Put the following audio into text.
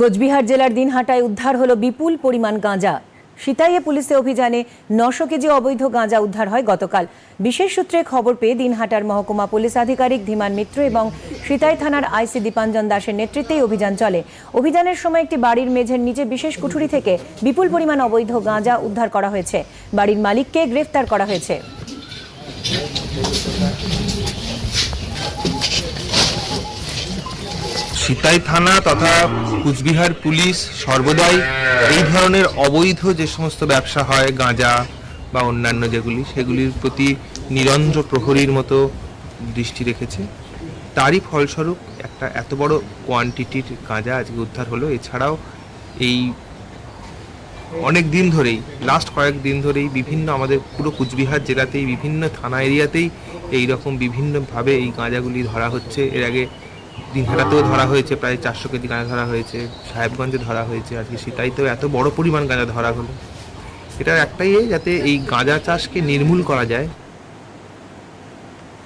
কোচবিহার জেলার দিনহাটায় উদ্ধার হলো বিপুল পরিমাণ গাঁজা। সিতাইয়ে পুলিশে অভিযানে নশো কেজি অবৈধ গাঁজা উদ্ধার হয় গতকাল। বিশেষ সূত্রে খবর পেয়ে দিনহাটার মহকুমা পুলিশ আধিকারিক ধীমান মিত্র এবং সিতাই থানার আইসি দীপাঞ্জন দাসের নেতৃত্বেই অভিযান চলে। অভিযানের সময় একটি বাড়ির মেঝের নিচে বিশেষ কুঠুরি থেকে বিপুল পরিমাণ অবৈধ গাঁজা উদ্ধার করা হয়েছে। বাড়ির মালিককে গ্রেফতার করা হয়েছে। সিতাই থানা তথা কুচবিহার পুলিশ সর্বদাই এই ধরনের অবৈধ যে সমস্ত ব্যবসা হয়, গাঁজা বা অন্যান্য যেগুলি, সেগুলির প্রতি নিরন্ধ্র প্রহরীর মতো দৃষ্টি রেখেছে। তারই ফলস্বরূপ একটা এত বড় কোয়ান্টিটির গাঁজা আজকে উদ্ধার হলো। এছাড়াও এই অনেক দিন ধরেই লাস্ট কয়েক দিন ধরেই বিভিন্ন আমাদের পুরো কুচবিহার জেলাতেই, বিভিন্ন থানা এরিয়াতেই এই রকম বিভিন্নভাবে এই গাঁজাগুলি ধরা হচ্ছে। এর আগে দিনহাটাতেও ধরা হয়েছে, প্রায় চারশো কেজি গাঁজা ধরা হয়েছে, সাহেবগঞ্জে ধরা হয়েছে আর কি সেটাই তো এত বড় পরিমাণ গাঁজা ধরা হলো। এটার একটাই যাতে এই গাঁজা চাষকে নির্মূল করা যায়।